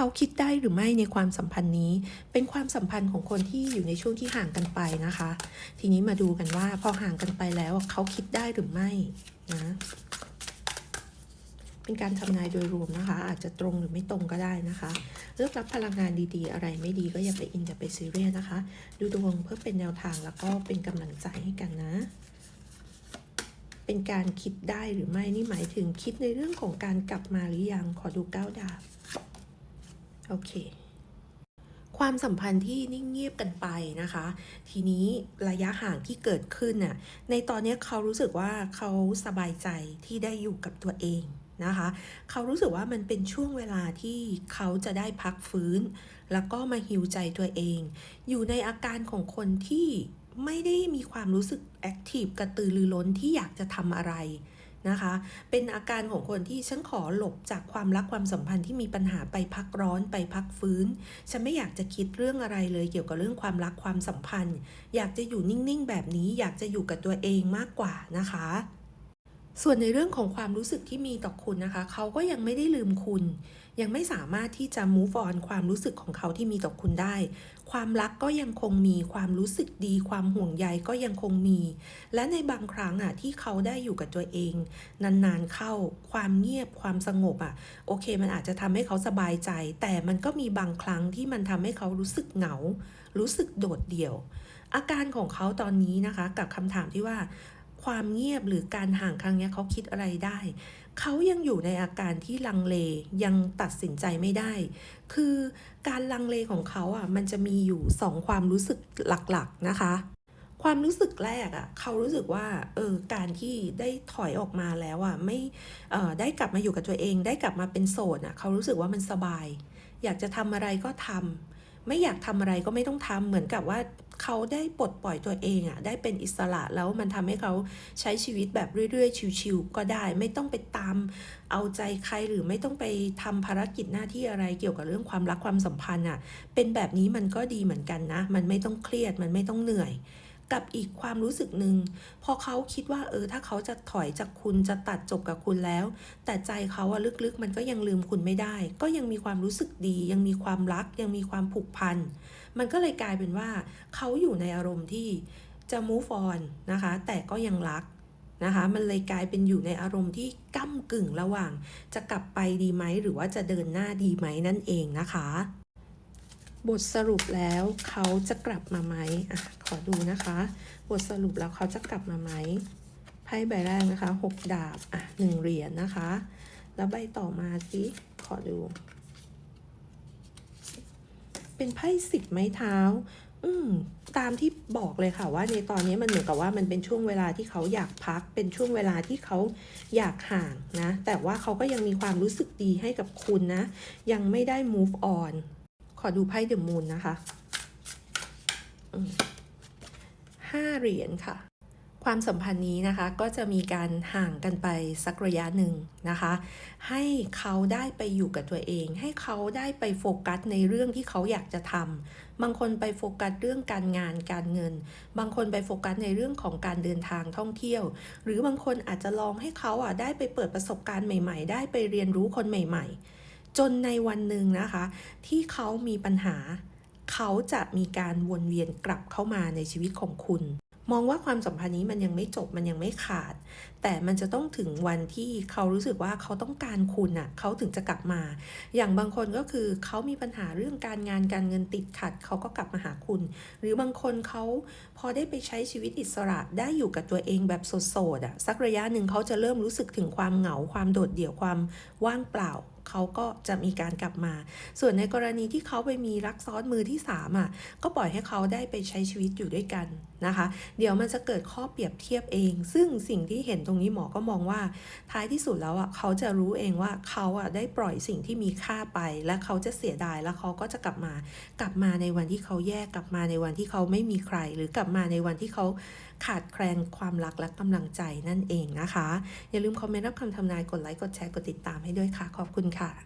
เขาคิดได้หรือไม่ในความสัมพันธ์นี้ เป็นความสัมพันธ์ของคนที่อยู่ในช่วงที่ห่างกันไปนะคะ ทีนี้มาดูกันว่าพอห่างกันไปแล้วเขาคิดได้หรือไม่นะเป็นการทำนายโดยรวมนะคะ อาจจะตรงหรือไม่ตรงก็ได้นะคะ เลือกรับพลังงานดีๆ อะไรไม่ดีก็อย่าไปอินอย่าไปซีเรียสนะคะ ดูดวงเพื่อเป็นแนวทางแล้วก็เป็นกำลังใจให้กันนะ เป็นการคิดได้หรือไม่นี่หมายถึงคิดในเรื่องของการกลับมาหรือยังขอดูเก้าดาบ โอเค ความสัมพันธ์ที่นิ่งเงียบกันไปนะคะ ทีนี้ระยะห่างที่เกิดขึ้นน่ะ ในตอนนี้เขารู้สึกว่าเขาสบายใจที่ได้อยู่กับตัวเองนะคะ เขารู้สึกว่ามันเป็นช่วงเวลาที่เขาจะได้พักฟื้น แล้วก็มาฮิวใจตัวเอง อยู่ในอาการของคนที่ไม่ได้มีความรู้สึกแอคทีฟกระตือรือร้นที่อยากจะทำอะไร นะคะ เป็นอาการของคนที่ฉันขอหลบจากความรักความสัมพันธ์ที่มีปัญหาไปพักร้อนไปพักฟื้น ฉันไม่อยากจะคิดเรื่องอะไรเลย เกี่ยวกับเรื่องความรักความสัมพันธ์ อยากจะอยู่นิ่งๆ แบบนี้อยากจะอยู่กับตัวเองมากกว่านะคะ ส่วนในเรื่องของความรู้สึกที่มีต่อคุณนะคะ เขาก็ยังไม่ได้ลืมคุณ ยังไม่สามารถที่จะ move on ความรู้สึกของเขาที่มีต่อคุณได้ ความรักก็ยังคงมีความรู้สึกดี ความห่วงใยก็ยังคงมี และในบางครั้งอะที่เขาได้อยู่กับตัวเอง นานๆเข้า ความเงียบความสงบอะโอเค มันอาจจะทำให้เขาสบายใจ แต่มันก็มีบางครั้งที่มันทำให้เขารู้สึกเหงา รู้สึกโดดเดี่ยว อาการของเขาตอนนี้นะคะ กับคำถามที่ว่า ความเงียบหรือการห่างครั้งนี้เขาคิดอะไรได้ เขายังอยู่ในอาการที่ลังเลยังตัดสินใจไม่ได้ คือการลังเลของเขาอะมันจะมีอยู่สองความรู้สึกหลักๆนะคะ ความรู้สึกแรกอะเขารู้สึกว่าเออการที่ได้ถอยออกมาแล้วอะไม่เออได้กลับมาอยู่กับตัวเอง ได้กลับมาเป็นโสดอะเขารู้สึกว่ามันสบาย อยากจะทำอะไรก็ทำไม่อยากทำอะไรก็ไม่ต้องทำเหมือนกับว่า เขาได้ปลดปล่อยตัวเองอะได้เป็นอิสระแล้วมันทำให้เขาใช้ชีวิตแบบเรื่อยๆ ชิวๆก็ได้ ไม่ต้องไปตามเอาใจใครหรือไม่ต้องไปทำภารกิจหน้าที่อะไรเกี่ยวกับเรื่องความรักความสัมพันธ์อะเป็นแบบนี้มันก็ดีเหมือนกันนะ มันไม่ต้องเครียดมันไม่ต้องเหนื่อย กับอีกความรู้สึกหนึ่งพอเขาคิดว่าเออถ้าเขาจะถอยจากคุณจะตัดจบกับคุณแล้ว แต่ใจเขาอะลึกๆ มันก็ยังลืมคุณไม่ได้ ก็ยังมีความรู้สึกดี ยังมีความรัก ยังมีความผูกพัน มันก็เลยกลายเป็นว่าเขาอยู่ในอารมณ์ที่จะ move on นะคะ แต่ก็ยังรักนะคะมันเลยกลายเป็นอยู่ในอารมณ์ที่ก้ากึ่งระหว่าง จะกลับไปดีไหมหรือว่าจะเดินหน้าดีไหมนั่นเองนะคะ บทสรุปแล้วเขาจะกลับมาไหมอะขอดูนะคะ บทสรุปแล้วเขาจะกลับมาไหมไพ่ใบแรกนะคะหกดาบอะหนึ่งเหรียญนะคะ แล้วใบต่อมาสิขอดู เป็นไพ่สิบไม้เท้า อืมตามที่บอกเลยค่ะว่าในตอนนี้มันเหมือนกับว่ามันเป็นช่วงเวลาที่เขาอยากพัก เป็นช่วงเวลาที่เขาอยากห่างนะ แต่ว่าเขาก็ยังมีความรู้สึกดีให้กับคุณนะ ยังไม่ได้ move on ขอดูไพ่เดอะมูนนะคะห้าเหรียญค่ะ ความสัมพันธ์นี้นะคะ ก็จะมีการห่างกันไปสักระยะหนึ่งนะคะ ให้เขาได้ไปอยู่กับตัวเอง ให้เขาได้ไปโฟกัสในเรื่องที่เขาอยากจะทำบางคนไปโฟกัสเรื่องการงานการเงิน บางคนไปโฟกัสในเรื่องของการเดินทางท่องเที่ยว หรือบางคนอาจจะลองให้เขาอะได้ไปเปิดประสบการณ์ใหม่ ๆ ได้ไปเรียนรู้คนใหม่ ๆ จนในวันหนึ่งนะคะ ที่เขามีปัญหา เขาจะมีการวนเวียนกลับเข้ามาในชีวิตของคุณ มองว่าความสัมพันธ์นี้มันยังไม่จบมันยังไม่ขาด แต่มันจะต้องถึงวันที่เขารู้สึกว่าเขาต้องการคุณน่ะเขาถึงจะกลับมา อย่างบางคนก็คือเขามีปัญหาเรื่องการงานการเงินติดขัด เขาก็กลับมาหาคุณ หรือบางคนเขาพอได้ไปใช้ชีวิตอิสระได้อยู่กับตัวเองแบบโสดๆอะสักระยะหนึ่งเขาจะเริ่มรู้สึกถึงความเหงาความโดดเดี่ยวความว่างเปล่า เขาก็จะมีการกลับมา ส่วนในกรณีที่เขาไปมีรักซ้อนมือที่สามอะก็ปล่อยให้เขาได้ไปใช้ชีวิตอยู่ด้วยกันนะคะ เดี๋ยวมันจะเกิดข้อเปรียบเทียบเอง ซึ่งสิ่งที่เห็นตรงนี้หมอก็มองว่า ท้ายที่สุดแล้วอะเขาจะรู้เองว่าเขาอะได้ปล่อยสิ่งที่มีค่าไป และเขาจะเสียดายแล้วเขาก็จะกลับมา กลับมาในวันที่เขาแยกกลับมาในวันที่เขาไม่มีใคร หรือกลับมาในวันที่เขาขาดแคลนความรักและกำลังใจนั่นเองนะคะ อย่าลืมคอมเมนต์รับคำทำนายกดไลค์กดแชร์กดติดตามให้ด้วยค่ะ ขอบคุณค่ะค่ะ